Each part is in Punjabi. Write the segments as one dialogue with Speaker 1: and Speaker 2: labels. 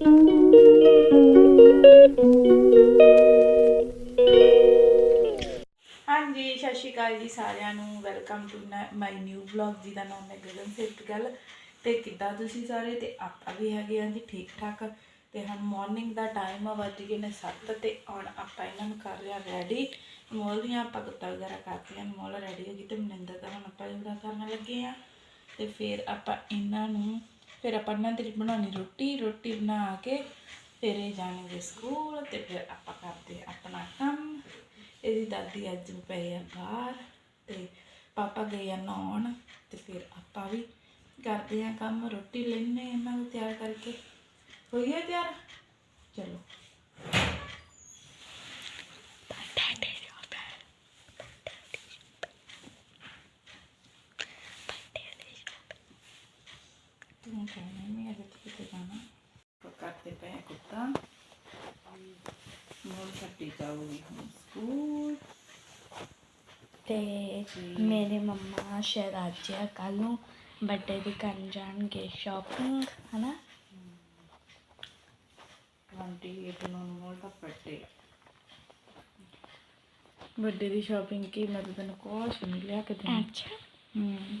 Speaker 1: ਹਾਂਜੀ, ਸਤਿ ਸ਼੍ਰੀ ਅਕਾਲ ਜੀ ਸਾਰਿਆਂ ਨੂੰ। Welcome to my new vlog ਜੀ ਦਾ ਨਾਮ ਹੈ ਗਗਨ ਸਿੱਧਗਲ ਤੇ ਕਿੱਦਾਂ ਤੁਸੀਂ ਸਾਰੇ? ਤੇ ਆਪਾਂ ਵੀ ਹੈਗੇ ਹਾਂ ਜੀ ਠੀਕ ਠਾਕ। ਤੇ ਹੁਣ ਮਾਰਨਿੰਗ ਦਾ ਟਾਈਮ ਆ, ਵੱਜ ਗਏ ਨੇ 7 ਤੇ ਹੁਣ ਆਪਾਂ ਇਹਨਾਂ ਨੂੰ ਕਰ ਲਿਆ ਰੈਡੀ ਮੋਲ ਦੀਆਂ ਆਪਾਂ ਕੁੱਤਾ ਵਗੈਰਾ ਕਰਤੀਆਂ ਮੋਲ ਰੈਡੀ ਹੋ ਗਈ ਤੇ ਮਨਿੰਦਰ ਦਾ ਹੁਣ ਆਪਾਂ ਜਿਹੜਾ ਕਰਨ ਲੱਗੇ ਆ ਤੇ ਫਿਰ ਆਪਾਂ ਇਹਨਾਂ ਨੂੰ ਫਿਰ ਆਪਾਂ ਇਹਨਾਂ ਦੀ ਬਣਾਉਣੀ ਰੋਟੀ ਰੋਟੀ ਬਣਾ ਕੇ ਫਿਰ ਇਹ ਜਾਣਗੇ ਸਕੂਲ ਤੇ ਫਿਰ ਆਪਾਂ ਕਰਦੇ ਆਪਣਾ ਕੰਮ। ਇਹਦੀ ਦਾਦੀ ਅੱਜ ਪਏ ਆ ਬਾਹਰ ਤੇ ਪਾਪਾ ਗਏ ਆ ਨਹਾਉਣ ਤੇ ਫਿਰ ਆਪਾਂ ਵੀ ਕਰਦੇ ਆ ਕੰਮ, ਰੋਟੀ ਲੈਣੇ ਇਹਨਾਂ ਨੂੰ ਤਿਆਰ ਕਰਕੇ। ਹੋ ਗਿਆ ਤਿਆਰ? ਚਲੋ। ਤੂੰ ਕਹਿਣਾ ਨਹੀਂ ਅੱਜ ਕਿਤੇ ਜਾਣਾ ਆਪਾਂ ਕਰਦੇ ਪਏ ਕੁੱਤਾ ਮੋਲ ਛੱਡੀ ਜਾਊਗੀ ਹੁਣ ਸਕੂਲ
Speaker 2: ਤੇ ਮੇਰੇ ਮੰਮਾ ਸ਼ਾਇਦ ਅੱਜ ਆ ਕੱਲ ਨੂੰ ਬਰਥਡੇ ਦੀ ਕਰਨ ਜਾਣਗੇ ਸ਼ਾਪਿੰਗ ਹਨਾ?
Speaker 1: 28 ਨੂੰ ਮੋਲ ਦਾ ਬਰਥਡੇ
Speaker 2: ਬਰਥਡੇ ਦੀ ਸ਼ਾਪਿੰਗ ਕੀ ਮੈਂ ਤਾਂ ਤੈਨੂੰ ਕੁਛ ਨਹੀਂ ਲਿਆ ਕੇ ਦੇਣਾ। ਅੱਛਾ।
Speaker 1: ਹੂੰ।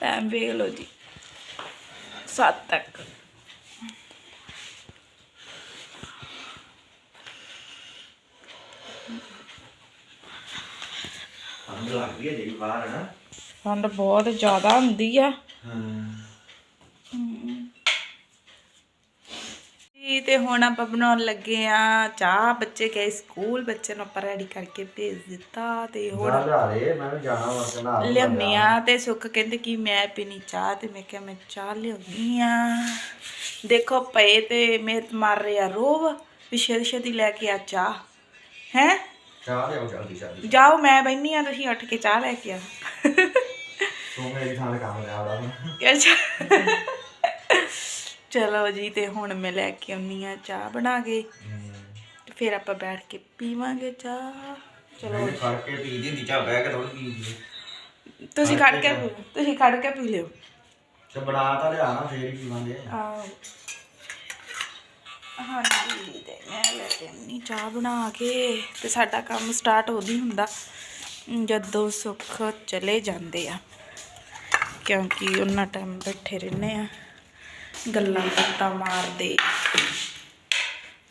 Speaker 1: ਟਾਈਮ ਵੇਖ ਲਓ ਜੀ। 7 ਤੱਕ।
Speaker 3: ਠੰਡ ਲੱਗ ਰਹੀ ਹੈ ਜਿਹੜੀ ਬਾਹਰ ਹੈ ਨਾ।
Speaker 1: ਠੰਡ ਬਹੁਤ ਜ਼ਿਆਦਾ ਹੁੰਦੀ ਆ। ਹਾਂ। ਤੇ ਹੁਣ ਆਪਾਂ ਬਣਾਉਣ ਲੱਗੇ ਆ ਚਾਹ। ਬੱਚੇ ਗਏ ਸਕੂਲ ਬੱਚੇ ਨੂੰ ਆਪਾਂ ਰੈਡੀ ਕਰਕੇ ਭੇਜ ਦਿੱਤਾ ਤੇ ਹੁਣ
Speaker 3: ਮੈਂ ਵੀ ਜਾਣਾ ਵਾ ਕਹਿੰਦਾ
Speaker 1: ਲਿਆਉਣੀ ਆ ਤੇ ਸੁੱਖ ਕਹਿੰਦੇ ਕਿ ਮੈਂ ਪੀਣੀ ਚਾਹ ਤੇ ਮੈਂ ਕਿਹਾ ਮੈਂ ਚਾਹ ਲਿਆਉਣੀ ਆ। ਦੇਖੋ ਪਏ ਤੇ ਮਿਹਨਤ ਮਾਰ ਰਿਹਾ ਰੋਵ ਵੀ ਛੇਤੀ ਛੇਤੀ ਲੈ ਕੇ ਆ ਚਾਹ। ਹੈ?
Speaker 3: ਚਾਹ ਲਿਆਉ ਜਲਦੀ ਜਲਦੀ।
Speaker 1: ਜਾਓ ਮੈਂ ਬੈਣੀ ਆ ਤੁਸੀਂ ਉੱਠ ਕੇ ਚਾਹ ਲੈ ਕੇ ਆ
Speaker 3: ਤੂੰ ਮੇਰੀ ਕੰਮ ਲਿਆ ਉਹਦਾ
Speaker 1: ਅੱਛਾ। ਚਲੋ ਜੀ ਤੇ ਹੁਣ ਮੈਂ ਲੈ ਕੇ ਆਉਣੀ ਆ ਚਾਹ ਬਣਾ ਕੇ। ਤੇ ਫਿਰ ਆਪਾਂ ਬੈਠ ਕੇ ਪੀਵਾਂਗੇ ਚਾਹ। ਚਲੋ
Speaker 3: ਖੜ ਕੇ ਪੀ ਦੀ ਚਾਹ ਬਹਿ ਕੇ ਥੋੜੀ ਪੀ ਦੀ
Speaker 1: ਤੁਸੀਂ ਖੜ ਕੇ ਤੁਸੀਂ ਖੜ ਕੇ ਪੀ ਲਿਓ।
Speaker 3: ਤੇ ਬਣਾ ਤਾਂ ਲਿਆ ਨਾ ਫੇਰ ਹੀ ਪੀਵਾਂਗੇ।
Speaker 1: ਆਹ। ਹਾਂਜੀ ਤੇ ਮੈਂ ਲੈ ਕੇ ਆਉਣੀ ਚਾਹ ਬਣਾ ਕੇ। ਤੇ ਸਾਡਾ ਕੰਮ ਸਟਾਰਟ ਉਦੋਂ ਹੁੰਦਾ ਜਦੋਂ ਸੁੱਖ ਚਲੇ ਜਾਂਦੇ ਆ। ਕਿਉਂਕਿ ਉਹਨਾਂ ਟਾਈਮ ਬੈਠੇ ਰਹਿੰਦੇ ਆ। ਗੱਲਾਂ ਬਾਤਾਂ ਮਾਰਦੇ।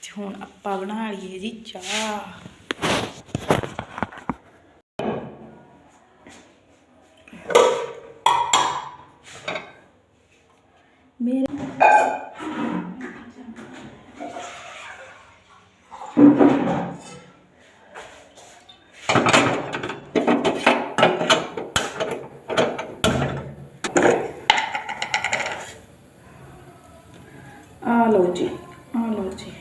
Speaker 1: ਤੇ ਹੁਣ ਆਪਾਂ ਬਣਾ ਲਈਏ ਜੀ ਚਾਹ ਮੇਰੇ ਆ ਲਓ ਜੀ ਆ ਲਓ ਜੀ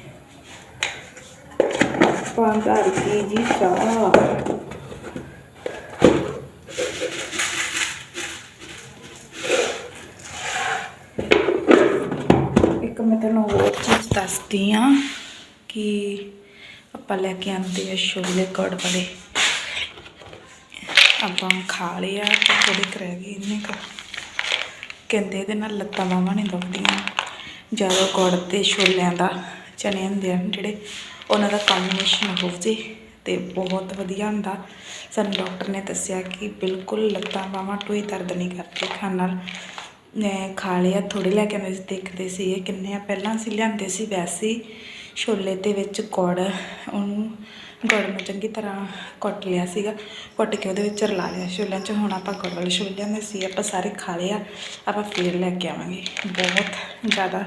Speaker 1: ਪੰਜ ਰੁਪਏ ਜੀ ਚਾਹ ਇੱਕ ਮੈਂ ਤੁਹਾਨੂੰ ਹੋਰ ਚੀਜ਼ ਦੱਸਦੀ ਆ ਕਿ ਆਪਾਂ ਲੈ ਕੇ ਆਂਦੇ ਆ ਛੋਲੇ ਕੜ ਵਾਲੇ। ਆਪਾਂ ਖਾ ਲਏ ਆ ਥੋੜੇ ਕੁ ਰਹਿ ਗਏ ਇੰਨੇ ਕੁ। ਕਹਿੰਦੇ ਇਹਦੇ ਨਾਲ ਲੱਤਾਂ ਬਾਹਾਂ ਨਹੀਂ ਦੁਖਦੀਆਂ। ਜਦੋਂ ਗੁੜ ਤੇ ਛੋਲਿਆਂ ਦਾ ਚਨੇ ਹੁੰਦੇ ਆ ਜਿਹੜੇ, ਉਹਨਾਂ ਦਾ ਕੰਬੀਨੇਸ਼ਨ ਹੋ ਜੇ ਤੇ ਬਹੁਤ ਵਧੀਆ ਹੁੰਦਾ। ਸਾਨੂੰ ਡਾਕਟਰ ਨੇ ਦੱਸਿਆ ਕਿ ਬਿਲਕੁਲ ਲੱਤਾਂ ਬਾਹਾਂ ਟੋਈ ਦਰਦ ਨਹੀਂ ਕਰਦੇ ਖਾਣ ਨਾਲ। ਮੈਂ ਖਾ ਲਿਆ ਥੋੜ੍ਹੇ ਲੈ ਕੇ ਆਉਂਦੇ ਸੀ, ਦੇਖਦੇ ਸੀਗੇ ਕਿੰਨੇ ਆ। ਪਹਿਲਾਂ ਅਸੀਂ ਲਿਆਂਦੇ ਸੀ ਵੈਸੇ ਹੀ ਛੋਲੇ ਦੇ ਵਿੱਚ ਗੁੜ ਉਹਨੂੰ ਗੁੜ ਨੂੰ ਚੰਗੀ ਤਰ੍ਹਾਂ ਕੁੱਟ ਲਿਆ ਸੀਗਾ। ਕੁੱਟ ਕੇ ਉਹਦੇ ਵਿੱਚ ਰਲਾ ਲਿਆ ਛੋਲਿਆਂ 'ਚ। ਹੁਣ ਆਪਾਂ ਗੁੜ ਵਾਲੇ ਛੋਲੇ ਲਿਆਂਦੇ ਸੀ, ਆਪਾਂ ਸਾਰੇ ਖਾ ਲਿਆ ਆਪਾਂ ਫੇਰ ਲੈ ਕੇ ਆਵਾਂਗੇ। ਬਹੁਤ ਜ਼ਿਆਦਾ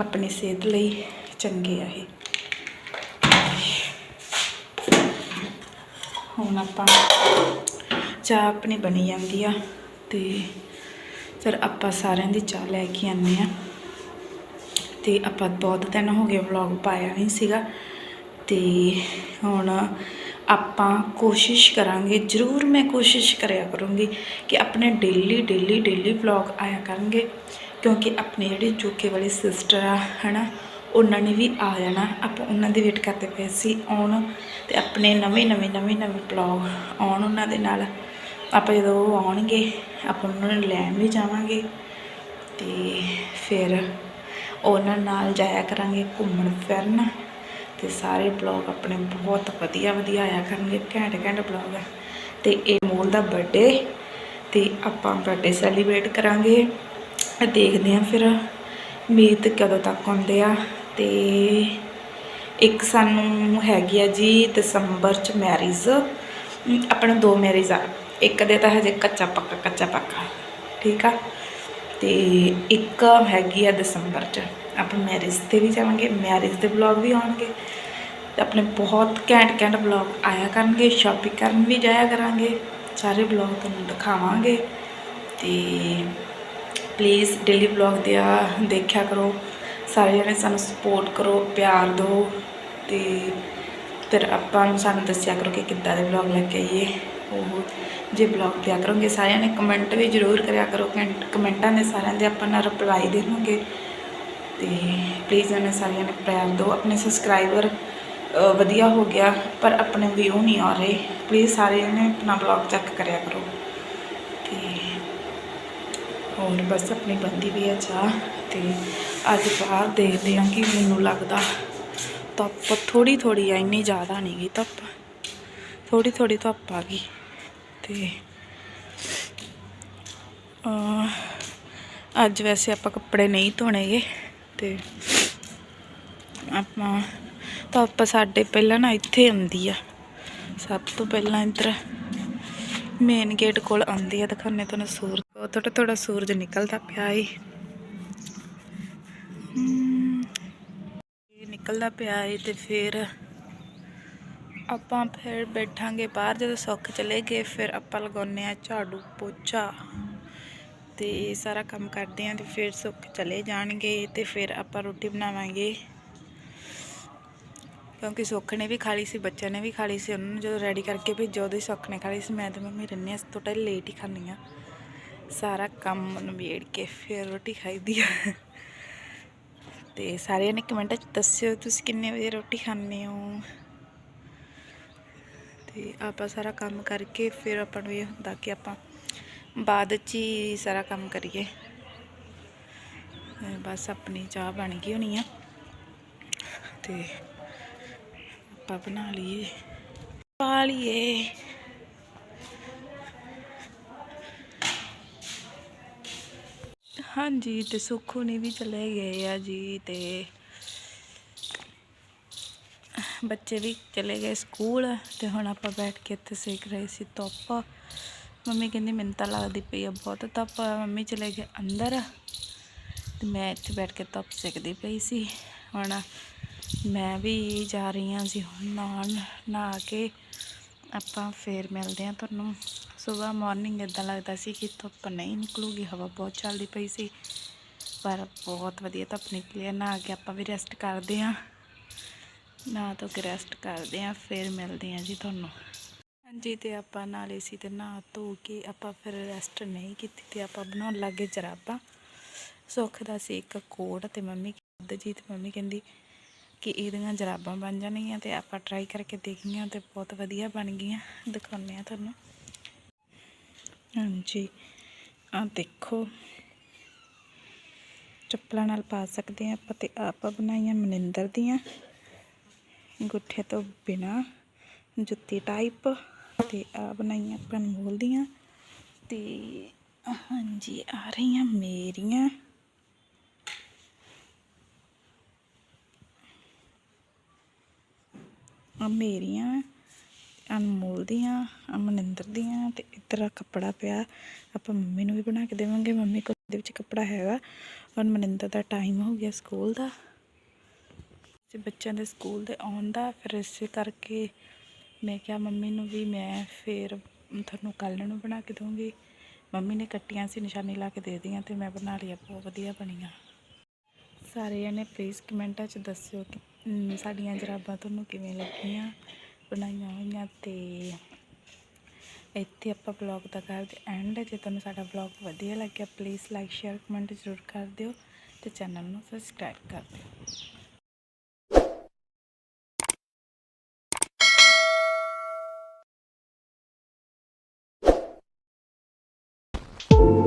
Speaker 1: ਆਪਣੀ ਸਿਹਤ ਲਈ ਚੰਗੇ ਆ ਇਹ। ਹੁਣ ਆਪਾਂ ਚਾਹ ਆਪਣੀ ਬਣੀ ਜਾਂਦੀ ਆ ਤੇ ਫਿਰ ਆਪਾਂ ਸਾਰਿਆਂ ਦੀ ਚਾਹ ਲੈ ਕੇ ਆਨੇ ਆ ਤੇ ਆਪਾਂ ਬਹੁਤ ਦਿਨ ਹੋ ਗਏ ਵਲੌਗ ਪਾਇਆ ਨਹੀਂ ਸੀਗਾ। ਤੇ ਹੁਣ ਆਪਾਂ ਕੋਸ਼ਿਸ਼ ਕਰਾਂਗੇ, ਜ਼ਰੂਰ ਮੈਂ ਕੋਸ਼ਿਸ਼ ਕਰਿਆ ਕਰੂੰਗੀ ਕਿ ਆਪਣੇ ਡੇਲੀ ਡੇਲੀ ਡੇਲੀ ਵਲੌਗ ਆਇਆ ਕਰਨਗੇ। ਕਿਉਂਕਿ ਆਪਣੇ ਜਿਹੜੇ ਜੋਕੇ ਵਾਲੇ ਸਿਸਟਰ ਆ, ਹਨਾ, ਉਹਨਾਂ ਨੇ ਵੀ ਆ ਜਾਣਾ। ਆਪਾਂ ਉਹਨਾਂ ਦੀ ਵੇਟ ਕਰਦੇ ਪਏ ਸੀ ਆਉਣ। ਤੇ ਆਪਣੇ ਨਵੇਂ ਨਵੇਂ ਨਵੇਂ ਨਵੇਂ ਵਲੌਗ ਆਉਣ ਉਹਨਾਂ ਦੇ ਨਾਲ। ਆਪਾਂ ਜਦੋਂ ਉਹ ਆਉਣਗੇ, ਆਪਾਂ ਉਹਨਾਂ ਨੂੰ ਲੈਣ ਵੀ ਜਾਵਾਂਗੇ ਤੇ ਫਿਰ ਉਹਨਾਂ ਨਾਲ ਜਾਇਆ ਕਰਾਂਗੇ ਘੁੰਮਣ ਫਿਰਨ ਤੇ ਸਾਰੇ ਬਲੌਗ ਆਪਣੇ ਬਹੁਤ ਵਧੀਆ ਵਧੀਆ ਆਇਆ ਕਰਨਗੇ, ਘੈਂਟ ਘੈਂਟ ਬਲੌਗ ਆ ਤੇ ਇਹ ਮੋਲ ਦਾ ਬਰਥਡੇ ਤੇ ਆਪਾਂ ਬਰਥਡੇ ਸੈਲੀਬ੍ਰੇਟ ਕਰਾਂਗੇ। ਤੇ ਦੇਖਦੇ ਆ ਫਿਰ ਮੀਤ ਕਦੋਂ ਤੱਕ ਆਉਂਦੇ ਆ ਤੇ ਇੱਕ ਸਾਨੂੰ ਹੈਗੀ ਆ ਜੀ ਦਸੰਬਰ ਚ ਮੈਰਿਜ ਆਪਣੇ ਦੋ ਮੈਰਿਜ ਆ। ਇੱਕ ਦੇ ਤਾਂ ਹਜੇ ਕੱਚਾ ਪੱਕਾ ਕੱਚਾ ਪੱਕਾ ਠੀਕ ਆ? ਤੇ ਇੱਕ ਹੈਗੀ ਆ ਦਸੰਬਰ ਚ। ਆਪਾਂ ਮੈਰਿਜ ਤੇ ਵੀ ਜਾਵਾਂਗੇ ਮੈਰਿਜ ਦੇ ਵਲੌਗ ਵੀ ਆਉਣਗੇ। ਤੇ ਆਪਣੇ ਬਹੁਤ ਘੈਂਟ ਘੈਂਟ ਵਲੌਗ ਆਇਆ ਕਰਨਗੇ ਸ਼ਾਪਿੰਗ ਕਰਨ ਵੀ ਜਾਇਆ ਕਰਾਂਗੇ। ਸਾਰੇ ਵਲੌਗ ਤੁਹਾਨੂੰ ਦਿਖਾਵਾਂਗੇ। ਤੇ ਪਲੀਜ਼ ਡੇਲੀ ਵਲੌਗ ਆ, ਦੇਖਿਆ ਕਰੋ। ਸਾਰੇ ਜਣੇ ਸਾਨੂੰ ਸਪੋਰਟ ਕਰੋ, ਪਿਆਰ ਦਿਓ। ਤੇ ਫਿਰ ਆਪਾਂ ਨੂੰ ਸਾਨੂੰ ਦੱਸਿਆ ਕਰੋ ਕਿ ਕਿੱਦਾਂ ਦੇ ਵਲੌਗ ਲੈ ਕੇ ਆਈਏ। ਉਹ ਜੇ ਵਲੌਗ ਦਿਆ ਕਰੋਗੇ, ਸਾਰਿਆਂ ਨੇ ਕਮੈਂਟ ਵੀ ਜ਼ਰੂਰ ਕਰਿਆ ਕਰੋ, ਕੈਂਟ- ਕਮੈਂਟਾਂ ਦੇ ਸਾਰਿਆਂ ਦੇ ਆਪਾਂ ਨਾਲ ਰਿਪਲਾਈ ਦੇਵਾਂਗੇ। ਤੇ ਪਲੀਜ਼ ਇਹਨਾਂ ਸਾਰਿਆਂ ਨੇ ਪਿਆਰ ਦਿਓ ਆਪਣੇ ਸਬਸਕ੍ਰਾਈਬਰ ਵਧੀਆ ਹੋ ਗਿਆ, ਪਰ ਆਪਣੇ ਵਿਊ ਨਹੀਂ ਆ ਰਹੇ। ਪਲੀਜ਼ ਸਾਰੇ ਨੇ ਆਪਣਾ ਵਲੌਗ ਚੈੱਕ ਕਰਿਆ ਕਰੋ। ਤੇ ਹੋਰ ਬਸ ਆਪਣੀ ਬੰਦੀ ਵੀ ਆ ਚਾਹ, ਤੇ ਅੱਜ ਬਾਹਰ ਦੇਖਦੇ ਹਾਂ ਕਿ ਮੈਨੂੰ ਲੱਗਦਾ ਧੁੱਪ ਥੋੜੀ ਥੋੜੀ ਆ, ਇੰਨੀ ਜ਼ਿਆਦਾ ਨਹੀਂ ਗਈ ਧੁੱਪ। ਥੋੜੀ ਥੋੜੀ ਧੁੱਪ ਆ ਗਈ। ਤੇ ਅੱਜ ਵੈਸੇ ਆਪਾਂ ਕੱਪੜੇ ਨਹੀਂ ਧੋਣੇਗੇ ਤੇ ਆਪਾਂ ਧੁੱਪ ਸਾਡੇ ਪਹਿਲਾਂ ਨਾ ਇੱਥੇ ਆਉਂਦੀ ਆ। ਸਭ ਤੋਂ ਪਹਿਲਾਂ ਇੱਧਰ ਮੇਨ ਗੇਟ ਕੋਲ ਆਉਂਦੀ ਆ ਦਿਖਾਣੇ ਤੁਹਾਨੂੰ ਸੂਰਜ। ਉਹ ਥੋੜਾ ਥੋੜਾ ਸੂਰਜ ਨਿਕਲਦਾ ਪਿਆ ਏ। ਨਿਕਲਦਾ ਪਿਆ ਏ ਤੇ ਫਿਰ ਆਪਾਂ ਫਿਰ ਬੈਠਾਂਗੇ ਬਾਹਰ, ਜਦੋਂ ਸੁੱਕ ਚਲੇ ਗਏ ਫਿਰ ਆਪਾਂ ਲਗਾਉਨੇ ਆ ਝਾੜੂ ਪੋਚਾ। ਤੇ ਇਹ ਸਾਰਾ ਕੰਮ ਕਰਦੇ ਆ ਤੇ ਫਿਰ ਸੁੱਕ ਚਲੇ ਜਾਣਗੇ ਤੇ ਫਿਰ ਆਪਾਂ ਰੋਟੀ ਬਣਾਵਾਂਗੇ। ਕਿਉਂਕਿ ਸੁੱਖ ਨੇ ਵੀ ਖਾ ਲਈ ਸੀ, ਬੱਚਿਆਂ ਨੇ ਵੀ ਖਾ ਲਈ ਸੀ, ਉਹਨਾਂ ਨੂੰ ਜਦੋਂ ਰੈਡੀ ਕਰਕੇ ਭੇਜੋ, ਉਹਦੇ ਸੁੱਖ ਨੇ ਖਾ ਲਈ ਸੀ। ਮੈਂ ਤੇ ਮੰਮੀ ਰਹਿੰਦੇ ਹਾਂ ਥੋੜਾ ਲੇਟ ਹੀ ਖਾਂਦੀ ਆ ਸਾਰਾ ਕੰਮ ਨਿਬੇੜ ਕੇ ਫਿਰ ਰੋਟੀ ਖਾਈਦੀ ਆ। ਤੇ ਸਾਰਿਆਂ ਨੇ ਕਮੈਂਟਾਂ 'ਚ ਦੱਸਿਓ, ਤੁਸੀਂ ਕਿੰਨੇ ਵਜੇ ਰੋਟੀ ਖਾਂਦੇ ਹੋ? ਤੇ ਆਪਾਂ ਸਾਰਾ ਕੰਮ ਕਰਕੇ ਫਿਰ ਆਪਾਂ ਨੂੰ ਇਹ ਹੁੰਦਾ ਕਿ ਆਪਾਂ ਬਾਅਦ 'ਚ ਹੀ ਸਾਰਾ ਕੰਮ ਕਰੀਏ। ਬਸ ਆਪਣੀ ਚਾਹ ਬਣ ਗਈ ਹੋਣੀ ਆ ਤੇ ਆਪਾਂ ਬਣਾ ਲਈਏ। ਪਾ ਲਈਏ। ਹਾਂਜੀ ਤੇ ਸੁੱਖੂ ਨੇ ਵੀ ਚਲੇ ਗਏ ਆ ਜੀ ਤੇ ਬੱਚੇ ਵੀ ਚਲੇ ਗਏ ਸਕੂਲ ਤੇ ਹੁਣ ਆਪਾਂ ਬੈਠ ਕੇ ਇੱਥੇ ਸੇਕ ਰਹੇ ਸੀ ਧੁੱਪ। ਮੰਮੀ ਕਹਿੰਦੀ, ਮੈਨੂੰ ਤਾਂ ਲੱਗਦੀ ਪਈ ਆ ਬਹੁਤ ਧੁੱਪ। ਮੰਮੀ ਚਲੇ ਗਏ ਅੰਦਰ ਤੇ ਮੈਂ ਇੱਥੇ ਬੈਠ ਕੇ ਧੁੱਪ ਸੇਕਦੀ ਪਈ ਸੀ। ਹੁਣ ਮੈਂ ਵੀ ਜਾ ਰਹੀ ਹਾਂ ਜੀ ਹੁਣ ਨਹਾਉਣ ਨਹਾ ਕੇ। ਆਪਾਂ ਫੇਰ ਮਿਲਦੇ ਹਾਂ ਤੁਹਾਨੂੰ। ਸਵੇਰ ਮਾਰਨਿੰਗ ਇਦਾਂ ਲੱਗਦਾ ਸੀ ਕਿ ਧੁੱਪ ਨਹੀਂ ਨਿਕਲੂਗੀ, ਹਵਾ ਬਹੁਤ ਚੱਲਦੀ ਪਈ ਸੀ। ਪਰ ਬਹੁਤ ਵਧੀਆ ਧੁੱਪ ਨਿਕਲੀ ਹੈ ਨਹਾ ਕੇ ਆਪਾਂ ਵੀ ਰੈਸਟ ਕਰਦੇ ਹਾਂ। ਨਹਾ ਧੋ ਕੇ ਰੈਸਟ ਕਰਦੇ ਹਾਂ, ਫਿਰ ਮਿਲਦੇ ਹਾਂ ਜੀ ਤੁਹਾਨੂੰ। ਹਾਂਜੀ, ਤੇ ਆਪਾਂ ਨਾਲੇ ਸੀ ਤੇ ਨਹਾ ਧੋ ਕੇ ਆਪਾਂ ਫਿਰ ਰੈਸਟ ਨਹੀਂ ਕੀਤੀ ਤੇ ਆਪਾਂ ਬਣਾਉਣ ਲੱਗੇ ਜਰਾਬਾਂ। ਸੁੱਖ ਦਾ ਸੀ ਇੱਕ ਕੋਟ ਤੇ ਮੰਮੀ ਜੀ ਤੇ ਮੰਮੀ ਕਹਿੰਦੀ ਕਿ ਇਹਦੀਆਂ ਜਰਾਬਾਂ ਬਣ ਜਾਣਗੀਆਂ ਤੇ ਆਪਾਂ ਟਰਾਈ ਕਰਕੇ ਦੇਖੀਆਂ ਤੇ ਬਹੁਤ ਵਧੀਆ ਬਣ ਗਈਆਂ। ਦਿਖਾਉਂਦੇ ਆ ਤੁਹਾਨੂੰ। ਹਾਂਜੀ ਆ ਦੇਖੋ। ਚੱਪਲਾਂ ਨਾਲ ਪਾ ਸਕਦੇ ਆ ਆਪਾਂ ਤੇ ਆਪਾਂ ਬਣਾਈਆਂ ਮਨਿੰਦਰ ਦੀਆਂ। ਗੁੱਠੇ ਤੋਂ ਬਿਨਾ ਜੁੱਤੀ ਟਾਈਪ ਤੇ ਆ ਬਣਾਈਆਂ ਆਪਾਂ ਅਨਮੋਲ ਦੀਆਂ ਤੇ ਹਾਂਜੀ, ਆ ਰਹੀਆਂ ਮੇਰੀਆਂ। ਆ ਮੇਰੀਆਂ, ਅਨਮੋਲ ਦੀਆਂ ਅਮਨਿੰਦਰ ਦੀਆਂ ਤੇ ਇੱਧਰ ਕੱਪੜਾ ਪਿਆ। ਆਪਾਂ ਮੰਮੀ ਨੂੰ ਵੀ ਬਣਾ ਕੇ ਦੇਵਾਂਗੇ। ਮੰਮੀ ਕੋਲ ਦੇ ਵਿੱਚ ਕੱਪੜਾ ਹੈਗਾ। ਔਰ ਮਨਿੰਦਰ ਦਾ ਟਾਈਮ ਹੋ ਗਿਆ ਸਕੂਲ ਦਾ। ਤੇ ਬੱਚਿਆਂ ਦੇ ਸਕੂਲ ਦੇ ਆਉਣ ਦਾ, ਫਿਰ ਇਸੇ ਕਰਕੇ ਮੈਂ ਕਿਹਾ, ਮੰਮੀ ਨੂੰ ਵੀ ਮੈਂ ਫਿਰ ਤੁਹਾਨੂੰ ਕੱਲ੍ਹ ਨੂੰ ਬਣਾ ਕੇ ਦਊਂਗੀ। ਮੰਮੀ ਨੇ ਕੱਟੀਆਂ ਸੀ, ਨਿਸ਼ਾਨੀ ਲਾ ਕੇ ਦੇ ਦੀਆਂ ਤੇ ਮੈਂ ਬਣਾ ਲਿਆ ਬਹੁਤ ਵਧੀਆ ਬਣੀਆਂ। ਸਾਰੇ ਜਣੇ ਪਲੀਜ਼ ਕਮੈਂਟਾਂ 'ਚ ਦੱਸਿਓ ਕਿ ਸਾਡੀਆਂ ਜਰਾਬਾਂ ਤੁਹਾਨੂੰ ਕਿਵੇਂ ਲੱਗੀਆਂ? ਬਣਾਈਆਂ ਹੋਈਆਂ ਤੇ ਇੱਥੇ ਆਪਾਂ ਵਲੌਗ ਦਾ ਕਰਦੇ ਐਂਡ ਜੇ ਤੁਹਾਨੂੰ ਸਾਡਾ ਵਲੌਗ ਵਧੀਆ ਲੱਗਿਆ ਪਲੀਜ਼ ਲਾਈਕ ਸ਼ੇਅਰ ਕਮੈਂਟ ਜ਼ਰੂਰ ਕਰ ਦਿਓ ਤੇ ਚੈਨਲ ਨੂੰ ਸਬਸਕ੍ਰਾਈਬ ਕਰ ਦਿਓ। Thank you.